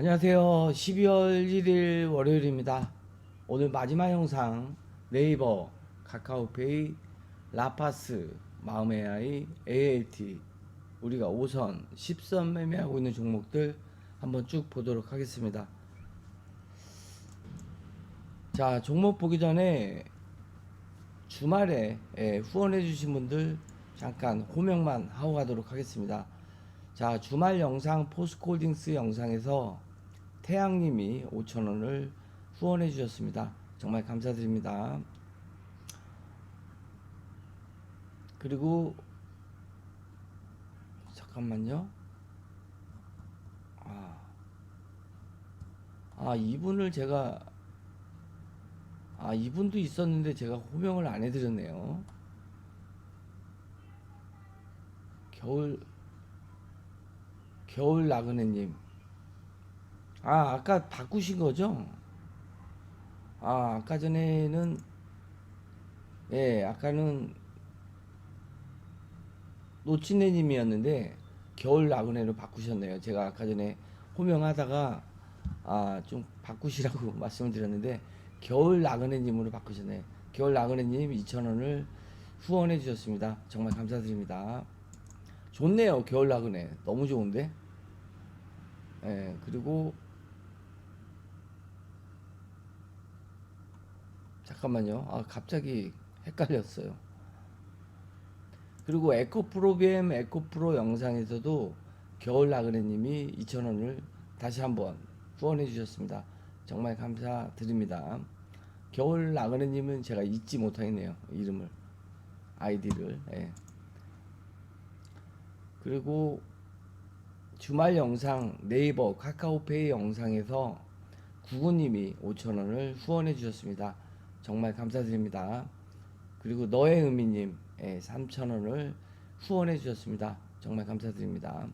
안녕하세요. 12월 1일 월요일입니다. 오늘 마지막 영상 네이버, 카카오페이, 라파스, 마음의 아이, ALT 우리가 5선, 10선 매매하고 있는 종목들 한번 쭉 보도록 하겠습니다. 자, 종목 보기 전에 주말에 예, 후원해 주신 분들 잠깐 호명만 하고 가도록 하겠습니다. 자, 주말 영상 포스코홀딩스 영상에서 태양님이 5,000원을 후원해 주셨습니다. 정말 감사드립니다. 그리고 잠깐만요. 아, 아 이분을 제가 아 이분도 있었는데 제가 호명을 안 해드렸네요. 겨울 겨울 나그네님. 아 아까 바꾸신 거죠? 아 아까 전에는 예 아까는 노치네님이었는데 겨울 나그네로 바꾸셨네요. 제가 아까 전에 호명하다가 아 좀 바꾸시라고 말씀을 드렸는데 겨울 나그네 님으로 바꾸셨네요. 겨울 나그네 님 2,000원을 후원해 주셨습니다. 정말 감사드립니다. 좋네요. 겨울 나그네 너무 좋은데. 예 그리고 잠깐만요. 아 갑자기 헷갈렸어요. 그리고 에코프로비엠 에코프로 영상에서도 겨울 나그네님이 2,000원을 다시 한번 후원해 주셨습니다. 정말 감사드립니다. 겨울 나그네님은 제가 잊지 못하겠네요. 이름을 아이디를. 예. 그리고 주말 영상 네이버 카카오페이 영상에서 구구님이 5,000원을 후원해 주셨습니다. 정말 감사드립니다. 그리고 너의 의미님 예, 3,000원을 후원해 주셨습니다. 정말 감사드립니다.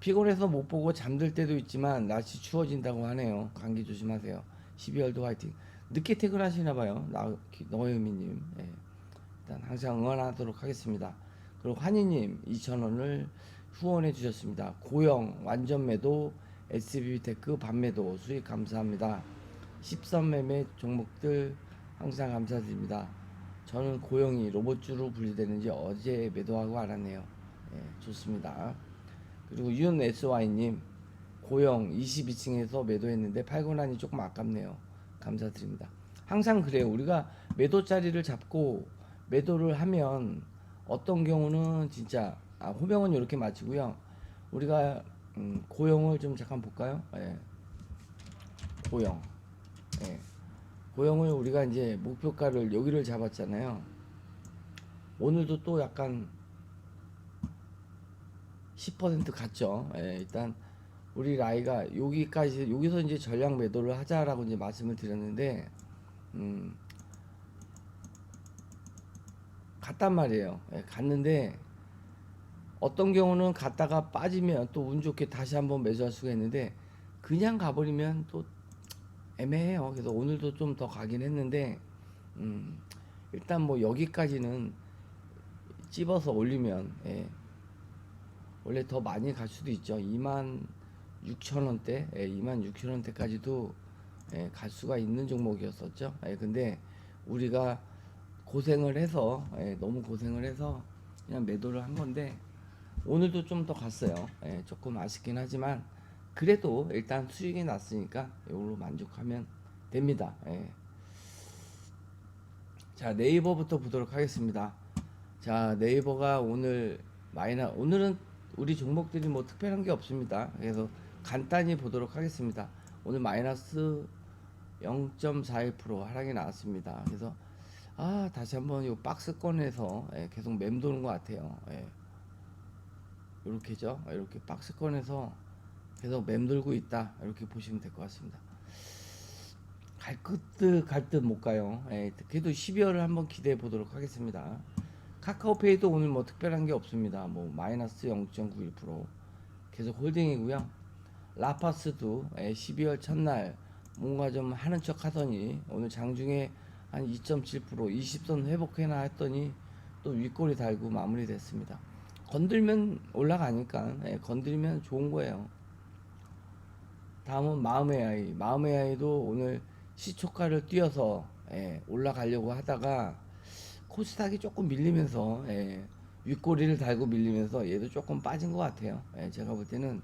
피곤해서 못 보고 잠들 때도 있지만 날씨 추워진다고 하네요. 감기 조심하세요. 12월도 화이팅. 늦게 퇴근하시나 봐요. 나, 너의 의미님. 예. 일단 항상 응원하도록 하겠습니다. 그리고 환희님 2,000원을 후원해 주셨습니다. 고영 완전 매도 SB테크 반매도 수익 감사합니다. 10선 매매 종목들 항상 감사드립니다. 저는 고영이 로봇주로 분리되는지 어제 매도하고 알았네요. 예, 좋습니다. 그리고 윤 SY님 고영 22층에서 매도했는데 팔고 나니 조금 아깝네요. 감사드립니다. 항상 그래요. 우리가 매도 자리를 잡고 매도를 하면 어떤 경우는 진짜 아, 호명은 이렇게 마치고요. 우리가 음, 고영을 좀 잠깐 볼까요? 예. 고영. 예. 고영을 우리가 이제 목표가를 여기를 잡았잖아요. 오늘도 또 약간 10% 갔죠. 예, 일단 우리 라이가 여기까지 여기서 이제 전량 매도를 하자라고 이제 말씀을 드렸는데 음 갔단 말이에요. 예, 갔는데 어떤 경우는 갔다가 빠지면 또 운 좋게 다시 한번 매수할 수가 있는데 그냥 가버리면 또 애매해요. 그래서 오늘도 좀 더 가긴 했는데 음 일단 뭐 여기까지는 찝어서 올리면 예, 원래 더 많이 갈 수도 있죠. 2만 6천 원대, 예, 2만 6천 원대까지도 예, 갈 수가 있는 종목이었었죠. 예, 근데 우리가 고생을 해서 예, 너무 고생을 해서 그냥 매도를 한 건데 오늘도 좀 더 갔어요. 예, 조금 아쉽긴 하지만 그래도 일단 수익이 났으니까 이걸로 만족하면 됩니다. 예. 자 네이버부터 보도록 하겠습니다. 자 네이버가 오늘 마이너 오늘은 우리 종목들이 뭐 특별한 게 없습니다. 그래서 간단히 보도록 하겠습니다. 오늘 마이너스 0.41% 하락이 나왔습니다. 그래서 아 다시 한번 이 박스권에서 예, 계속 맴도는 것 같아요. 예. 이렇게죠. 이렇게 박스권에서 계속 맴돌고 있다. 이렇게 보시면 될 것 같습니다. 갈 듯 갈 듯 못 가요. 예, 그래도 12월을 한번 기대해 보도록 하겠습니다. 카카오페이도 오늘 뭐 특별한 게 없습니다. 뭐 마이너스 0.91% 계속 홀딩이고요. 라파스도 예, 12월 첫날 뭔가 좀 하는 척 하더니 오늘 장중에 한 2.7% 20선 회복해나 했더니 또 윗골이 달고 마무리됐습니다. 건들면 올라가니까 예, 건들면 좋은 거예요. 다음은 마음의 아이. 마음의 아이도 오늘 시초가를 뛰어서 예, 올라가려고 하다가 코스닥이 조금 밀리면서 예, 윗꼬리를 달고 밀리면서 얘도 조금 빠진 것 같아요. 예, 제가 볼 때는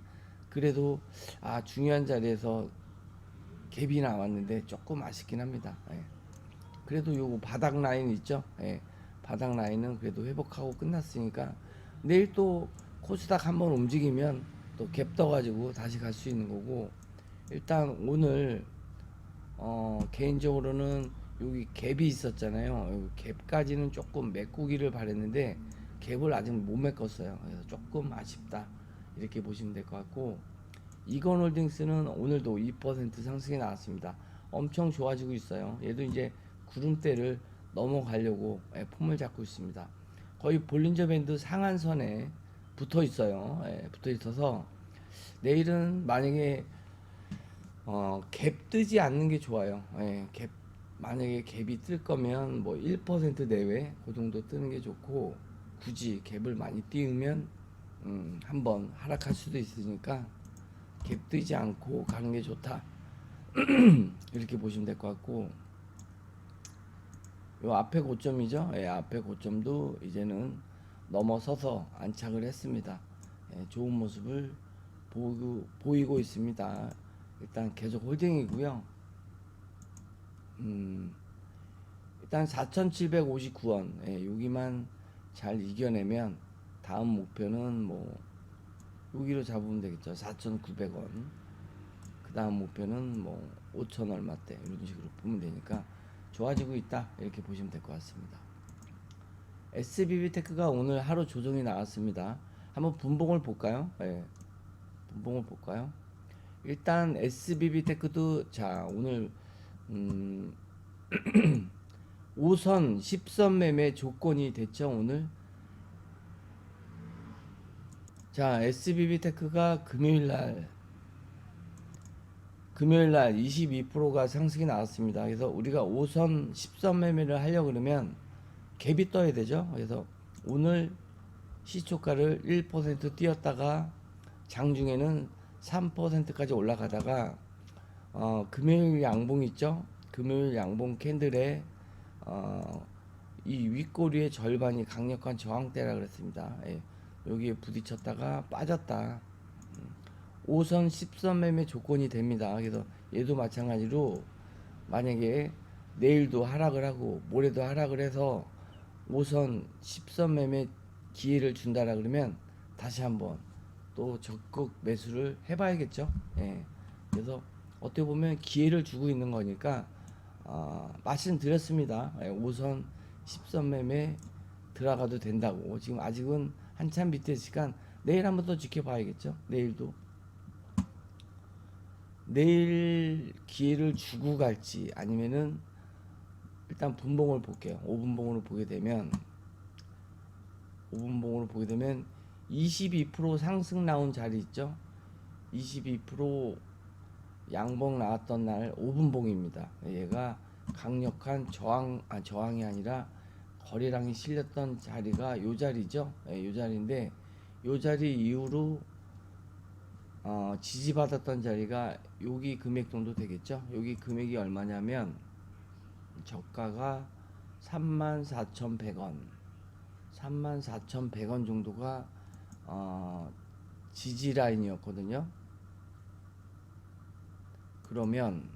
그래도 아 중요한 자리에서 갭이 나왔는데 조금 아쉽긴 합니다. 예. 그래도 요 바닥 라인 있죠? 예. 바닥 라인은 그래도 회복하고 끝났으니까 내일 또 코스닥 한번 움직이면 또 갭 떠가지고 다시 갈 수 있는 거고 일단 오늘 어 개인적으로는 여기 갭이 있었잖아요. 갭까지는 조금 메꾸기를 바랬는데 갭을 아직 못 메꿨어요. 그래서 조금 아쉽다 이렇게 보시면 될 것 같고 이건홀딩스는 오늘도 2% 상승이 나왔습니다. 엄청 좋아지고 있어요. 얘도 이제 구름대를 넘어가려고 예, 폼을 잡고 있습니다. 거의 볼린저 밴드 상한선에 붙어 있어요. 예, 붙어 있어서 내일은 만약에 어, 갭 뜨지 않는 게 좋아요. 예, 갭 만약에 갭이 뜰 거면 뭐 1% 내외 그 정도 뜨는 게 좋고 굳이 갭을 많이 띄우면 음, 한번 하락할 수도 있으니까 갭 뜨지 않고 가는 게 좋다. 이렇게 보시면 될 것 같고 요 앞에 고점이죠. 예, 앞에 고점도 이제는 넘어서서 안착을 했습니다. 예, 좋은 모습을 보이고, 보이고 있습니다. 일단 계속 홀딩이고요. 음, 일단 4,759원 예, 여기만 잘 이겨내면 다음 목표는 뭐 여기로 잡으면 되겠죠. 4,900원. 그 다음 목표는 뭐 5천 얼마대 이런 식으로 보면 되니까 좋아지고 있다 이렇게 보시면 될 것 같습니다. SBB 테크가 오늘 하루 조정이 나왔습니다. 한번 분봉을 볼까요? 예. 분봉을 볼까요? 일단 SBB 테크도 자 오늘 음 5선 10선 매매 조건이 됐죠 오늘 자 SBB 테크가 금요일 날 금요일 날 22%가 상승이 나왔습니다. 그래서 우리가 5선 10선 매매를 하려 그러면 갭이 떠야 되죠. 그래서 오늘 시초가를 1% 뛰었다가 장중에는 3%까지 올라가다가 어, 금요일 양봉 있죠. 금요일 양봉 캔들에 어, 이 윗꼬리의 절반이 강력한 저항대라 그랬습니다. 예, 여기에 부딪혔다가 빠졌다. 5선 10선 매매 조건이 됩니다. 그래서 얘도 마찬가지로 만약에 내일도 하락을 하고 모레도 하락을 해서 5선 10선 매매 기회를 준다라 그러면 다시 한번 또 적극 매수를 해봐야겠죠. 예. 그래서 어떻게 보면 기회를 주고 있는 거니까 어, 말씀드렸습니다. 예, 5선 10선 매매 들어가도 된다고 지금 아직은 한참 밑에 시간 내일 한번 더 지켜봐야겠죠. 내일도 내일 기회를 주고 갈지 아니면은 일단 분봉을 볼게요. 5분봉으로 보게 되면 5분봉으로 보게 되면 22% 상승 나온 자리 있죠. 22% 양봉 나왔던 날 5분봉입니다. 얘가 강력한 저항 아 저항이 아니라 거래량이 실렸던 자리가 요 자리죠. 예, 요 자리인데 요 자리 이후로 어, 지지받았던 자리가 여기 금액 정도 되겠죠. 여기 금액이 얼마냐면 저가가 34,100원, 34,100원 정도가 어, 지지 라인이었거든요. 그러면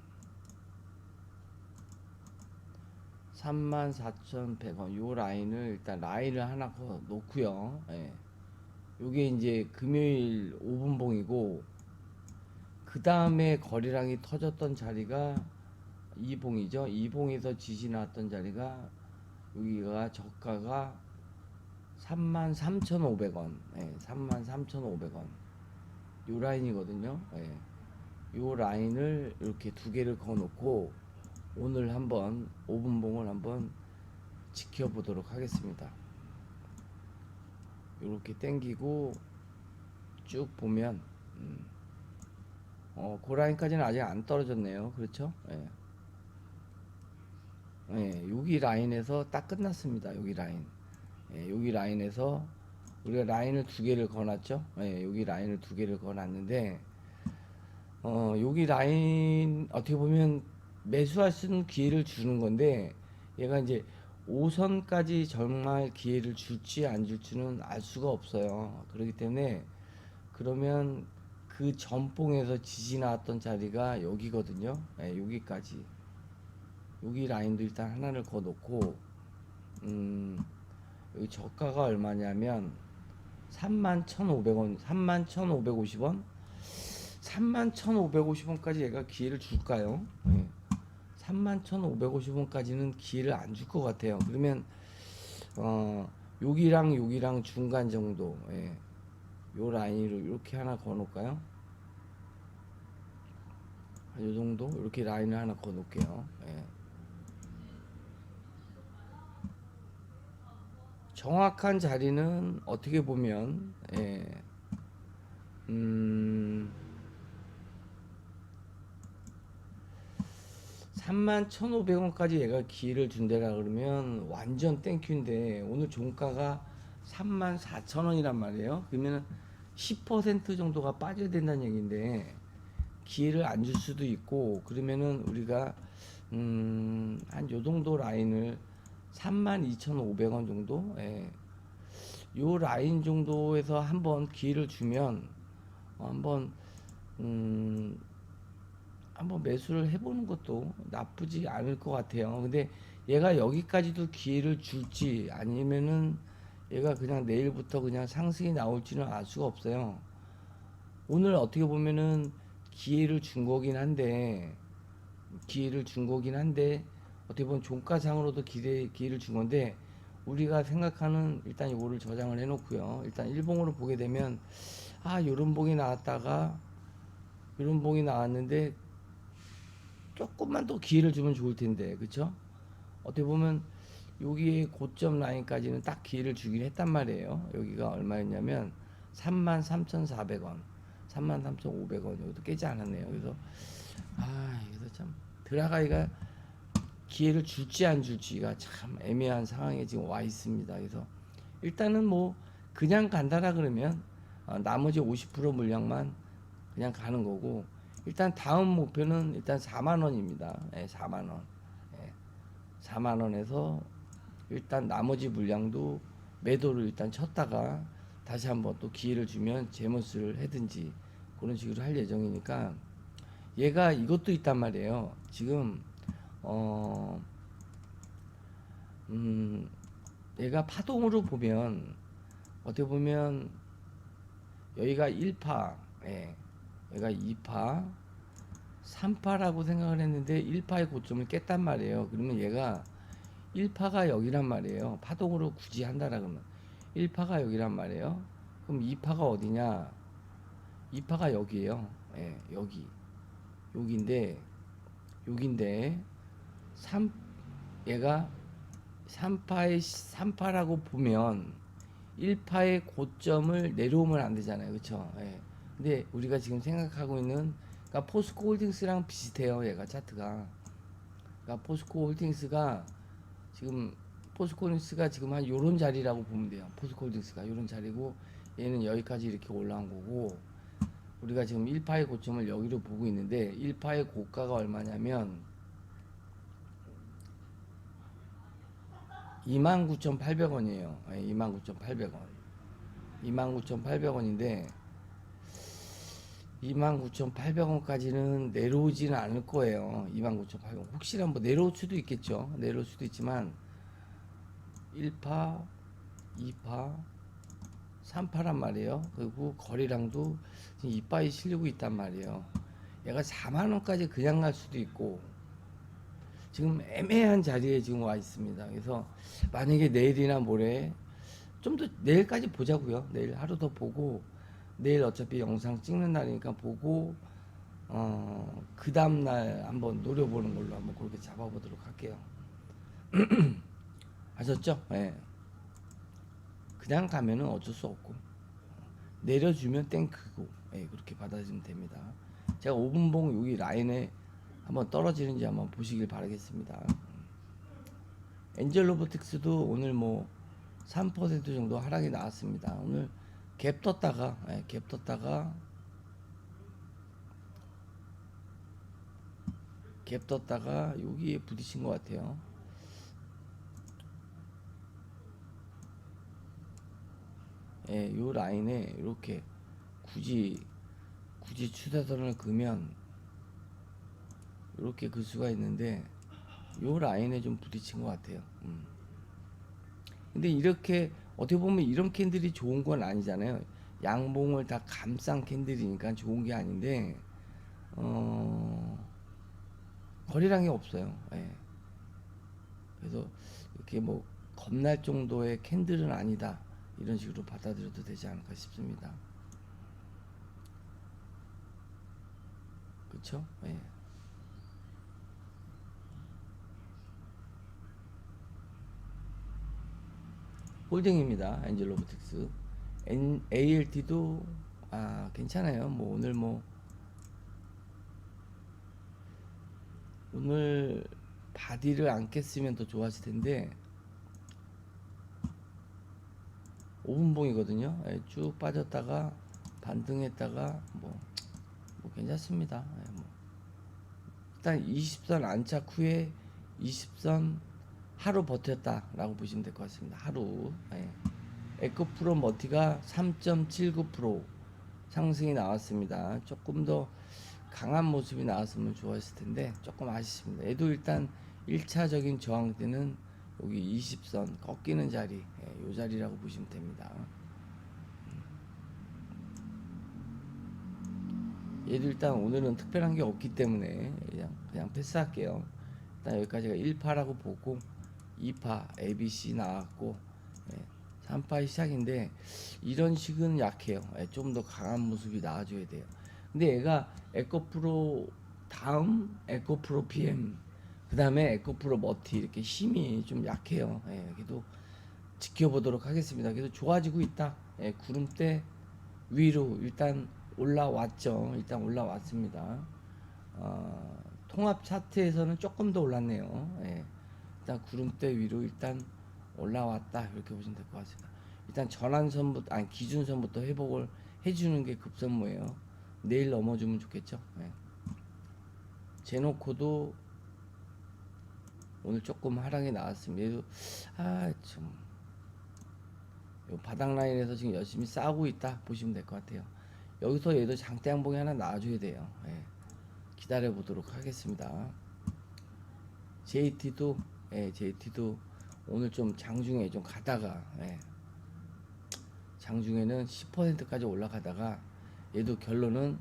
34,100원 요 라인을 일단 라인을 하나 거 놓고요. 예. 요게 이제 금요일 5분봉이고 그 다음에 거래량이 터졌던 자리가 2봉이죠. 2봉에서 지지 나왔던 자리가 여기가 저가가 33,500원. 예, 33,500원. 요 라인이거든요. 예. 요 라인을 이렇게 두 개를 그어 놓고 오늘 한번 5분봉을 한번 지켜보도록 하겠습니다. 이렇게 당기고 쭉 보면 음, 어, 고라인까지는 아직 안 떨어졌네요. 그렇죠? 예. 예, 여기 라인에서 딱 끝났습니다. 여기 라인. 예, 여기 라인에서 우리가 라인을 두 개를 거놨죠. 예, 여기 라인을 두 개를 거놨는데 어, 여기 라인 어떻게 보면 매수할 수 있는 기회를 주는 건데 얘가 이제 5선까지 정말 기회를 줄지 안 줄지는 알 수가 없어요. 그렇기 때문에 그러면 그 전봉에서 지지 나왔던 자리가 여기거든요. 예, 여기까지. 여기 라인도 일단 하나를 그어 놓고 음, 여기 저가가 얼마냐면 31,500원, 31,550원, 31,550원까지 얘가 기회를 줄까요? 예. 31,550원까지는 기회를 안 줄 것 같아요. 그러면 어 여기랑 여기랑 중간 정도, 예. 요 라인으로 이렇게 하나 그어 놓을까요? 요 정도 이렇게 라인을 하나 그어 놓을게요. 예. 정확한 자리는 어떻게 보면 예. 음 31,500원까지 얘가 기회를 준대라 그러면 완전 땡큐인데 오늘 종가가 34,000원이란 말이에요. 그러면 10% 정도가 빠져야 된다는 얘기인데 기회를 안 줄 수도 있고 그러면은 우리가 음, 한 요 정도 라인을 32,500원 정도 예. 요 라인 정도에서 한번 기회를 주면 어, 한번 음, 한번 매수를 해보는 것도 나쁘지 않을 것 같아요. 근데 얘가 여기까지도 기회를 줄지 아니면은 얘가 그냥 내일부터 그냥 상승이 나올지는 알 수가 없어요. 오늘 어떻게 보면은 기회를 준 거긴 한데 기회를 준 거긴 한데 어떻게 보면 종가상으로도 기대 기회를 준 건데 우리가 생각하는 일단 이거를 저장을 해 놓고요. 일단 일봉으로 보게 되면 아 요런 봉이 나왔다가 요런 봉이 나왔는데 조금만 더 기회를 주면 좋을 텐데. 그쵸? 어떻게 보면 여기에 고점 라인까지는 딱 기회를 주긴 했단 말이에요. 여기가 얼마였냐면 33,400원 33,500원 여기도 깨지 않았네요. 그래서 아 여기서 참 들어가기가 기회를 줄지 안 줄지가 참 애매한 상황에 지금 와 있습니다 그래서 일단은 뭐 그냥 간다라 그러면 어, 나머지 50% 물량만 그냥 가는 거고 일단 다음 목표는 일단 4만 원입니다. 예, 4만 원. 예, 4만 원에서 일단 나머지 물량도 매도를 일단 쳤다가 다시 한번 또 기회를 주면 재무수를 해든지 그런 식으로 할 예정이니까 얘가 이것도 있단 말이에요. 지금 어 음, 얘가 파동으로 보면 어떻게 보면 여기가 1파, 예, 얘가 2파, 3파라고 생각을 했는데 1파의 고점을 깼단 말이에요. 그러면 얘가 1파가 여기란 말이에요. 파동으로 굳이 한다라 그러면 1파가 여기란 말이에요. 그럼 2파가 어디냐? 2파가 여기에요. 예, 여기. 여기인데 여기인데 3 얘가 3파의 3파라고 보면 1파의 고점을 내려오면 안 되잖아요. 그렇죠? 예. 근데 우리가 지금 생각하고 있는 그러니까 포스코 홀딩스랑 비슷해요. 얘가 차트가. 그러니까 포스코 홀딩스가 지금 포스코 홀딩스가 지금 한 요런 자리라고 보면 돼요. 포스코 홀딩스가 요런 자리고 얘는 여기까지 이렇게 올라온 거고 우리가 지금 1파의 고점을 여기로 보고 있는데 1파의 고가가 얼마냐면 29,800원이에요. 29,800원. 29,800원인데 29,800원까지는 내려오지는 않을 거예요. 29,800원. 혹시나 뭐 내려올 수도 있겠죠. 내려올 수도 있지만 1파, 2파, 3파란 말이에요. 그리고 거리랑도 지금 이빠이 실리고 있단 말이에요. 얘가 4만 원까지 그냥 갈 수도 있고 지금 애매한 자리에 지금 와 있습니다. 그래서 만약에 내일이나 모레 좀 더 내일까지 보자고요. 내일 하루 더 보고 내일 어차피 영상 찍는 날이니까 보고 어, 그 다음 날 한번 노려보는 걸로 한번 그렇게 잡아보도록 할게요. 아셨죠? 예. 그냥 가면은 어쩔 수 없고 내려주면 땡크고 예, 그렇게 받아주면 됩니다. 제가 5분봉 여기 라인에 한번 떨어지는지 한번 보시길 바라겠습니다. 엔젤 로보틱스도 오늘 뭐 3% 정도 하락이 나왔습니다. 오늘 갭 떴다가 예, 갭 떴다가 갭 떴다가 여기에 부딪힌 것 같아요. 예, 요 라인에 이렇게 굳이 굳이 추세선을 그면 이렇게 그 수가 있는데 요 라인에 좀 부딪힌 것 같아요. 음. 근데 이렇게 어떻게 보면 이런 캔들이 좋은 건 아니잖아요. 양봉을 다 감싼 캔들이니까 좋은 게 아닌데 어 거리량이 없어요. 예. 그래서 이렇게 뭐 겁날 정도의 캔들은 아니다 이런 식으로 받아들여도 되지 않을까 싶습니다. 그렇죠? 예. 홀딩입니다. 엔젤 로보틱스. ALT도 아 괜찮아요. 뭐 오늘 뭐 오늘 바디를 안 깼으면 더 좋았을 텐데 5분봉이거든요. 예, 쭉 빠졌다가 반등했다가 뭐, 뭐 괜찮습니다. 예, 뭐. 일단 20선 안착 후에 20선 하루 버텼다라고 보시면 될 것 같습니다. 하루. 예. 에코프로 머티가 3.79% 상승이 나왔습니다. 조금 더 강한 모습이 나왔으면 좋았을 텐데 조금 아쉽습니다. 얘도 일단 1차적인 저항 때는 여기 20선 꺾이는 자리, 예, 요 자리라고 보시면 됩니다. 얘도 일단 오늘은 특별한 게 없기 때문에 그냥, 그냥 패스할게요. 일단 여기까지가 1파라고 보고 2파 ABC 나왔고 예, 3파 시작인데 이런 식은 약해요. 예, 좀더 강한 모습이 나와줘야 돼요. 근데 얘가 에코프로 다음 에코프로 PM 그 다음에 에코프로 머티 이렇게 힘이 좀 약해요. 예, 그래도 지켜보도록 하겠습니다. 그래도 좋아지고 있다. 예, 구름대 위로 일단 올라왔죠. 일단 올라왔습니다. 어, 통합 차트에서는 조금 더 올랐네요. 예, 일단 구름대 위로 일단 올라왔다 이렇게 보시면 될 것 같습니다. 일단 전환선부터 아니 기준선부터 회복을 해주는 게 급선무예요. 내일 넘어주면 좋겠죠. 예. 제노코도 오늘 조금 하락이 나왔습니다. 얘도 아좀 바닥 라인에서 지금 열심히 싸우고 있다 보시면 될 것 같아요. 여기서 얘도 장대 양봉이 하나 나와줘야 돼요. 예. 기다려 보도록 하겠습니다. JT도 예, JT도 오늘 좀 장중에 좀 가다가 예. 장중에는 10%까지 올라가다가 얘도 결론은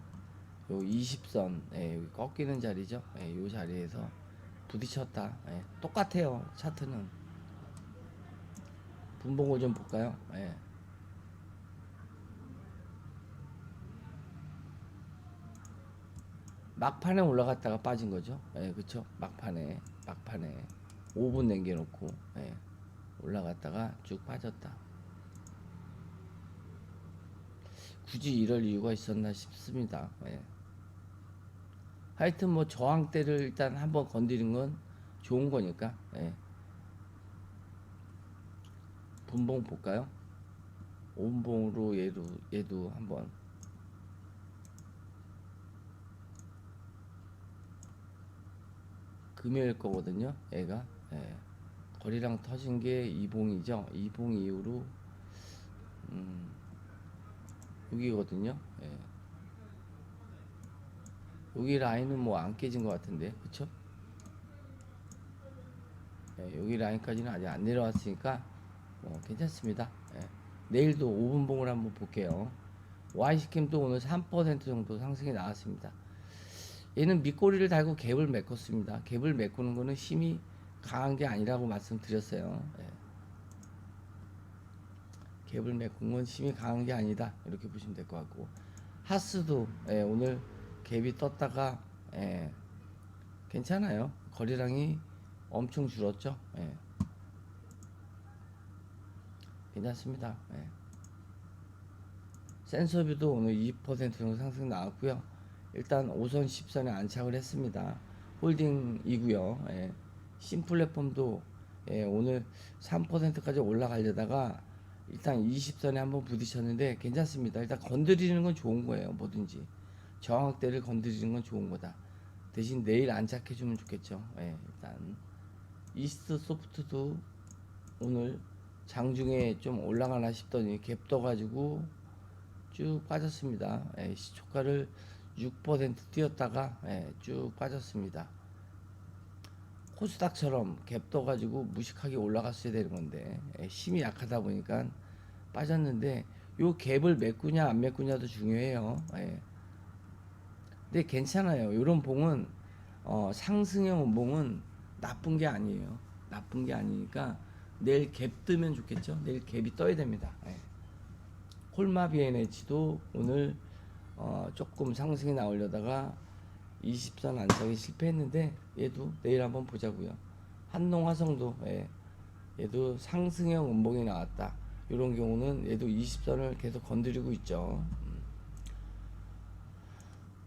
요 20선 예, 꺾이는 자리죠. 예, 요 자리에서 부딪혔다. 예, 똑같아요. 차트는 분봉을 좀 볼까요? 예. 막판에 올라갔다가 빠진 거죠. 예, 그쵸? 막판에, 막판에 5분 남겨놓고 예, 올라갔다가 쭉 빠졌다. 굳이 이럴 이유가 있었나 싶습니다. 예. 하여튼 뭐 저항대를 일단 한번 건드린 건 좋은 거니까. 예. 분봉 볼까요? 온봉으로 얘도 얘도 한번 금요일 거거든요. 얘가 예. 거리랑 터진 게 이봉이죠. 이봉 이후로 음, 여기거든요. 예. 여기 라인은 뭐 안 깨진 것 같은데, 그쵸? 예, 여기 라인까지는 아직 안 내려왔으니까 뭐 괜찮습니다. 예. 내일도 5분봉을 한번 볼게요. Y시캠도 오늘 3% 정도 상승이 나왔습니다. 얘는 밑꼬리를 달고 갭을 메꿨습니다. 갭을 메꾸는 거는 힘이 강한 게 아니라고 말씀드렸어요. 예. 메꾼 건 힘이 강한 게 아니다. 이렇게 보시면 될 것 같고 하스도 예, 오늘 갭이 떴다가 예, 괜찮아요. 거리량이 엄청 줄었죠. 예. 괜찮습니다. 예. 센서뷰도 오늘 2% 정도 상승 나왔고요. 일단 5선 10선에 안착을 했습니다. 홀딩이고요. 예. 신플랫폼도 예, 오늘 3%까지 올라가려다가 일단 20선에 한번 부딪혔는데 괜찮습니다. 일단 건드리는 건 좋은 거예요. 뭐든지 저항대를 건드리는 건 좋은 거다. 대신 내일 안착해주면 좋겠죠. 예, 일단 이스트 소프트도 오늘 장중에 좀 올라가나 싶더니 갭 떠가지고 쭉 빠졌습니다. 예, 시초가를 6% 뛰었다가 예, 쭉 빠졌습니다. 코스닥처럼 갭 떠 가지고 무식하게 올라갔어야 되는 건데 예, 힘이 약하다 보니까 빠졌는데 요 갭을 메꾸냐 안 메꾸냐도 중요해요. 예. 근데 괜찮아요. 이런 봉은 어, 상승형 운봉은 나쁜 게 아니에요. 나쁜 게 아니니까 내일 갭 뜨면 좋겠죠. 내일 갭이 떠야 됩니다. 예. 콜마 비엔에치도 오늘 어, 조금 상승이 나오려다가 20선 안착이 실패했는데 얘도 내일 한번 보자고요. 한농 화성도 예, 얘도 상승형 음봉이 나왔다. 이런 경우는 얘도 20선을 계속 건드리고 있죠. 음.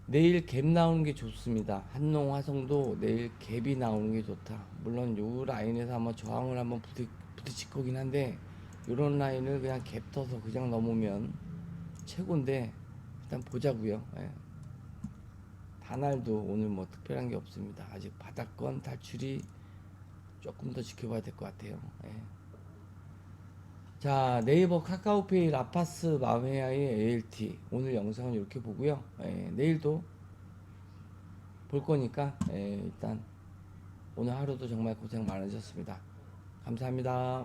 내일 갭 나오는 게 좋습니다. 한농 화성도 내일 갭이 나오는 게 좋다. 물론 요 라인에서 한번 저항을 한번 부딪, 부딪힐 거긴 한데 요런 라인을 그냥 갭 터서 그냥 넘으면 최고인데 일단 보자고요. 예. 다날도 오늘 뭐 특별한 게 없습니다. 아직 바닥권 탈출이 조금 더 지켜봐야 될 것 같아요. 예. 자 네이버 카카오페이 라파스 마메아의 ALT 오늘 영상은 이렇게 보고요. 예, 내일도 볼 거니까 예, 일단 오늘 하루도 정말 고생 많으셨습니다. 감사합니다.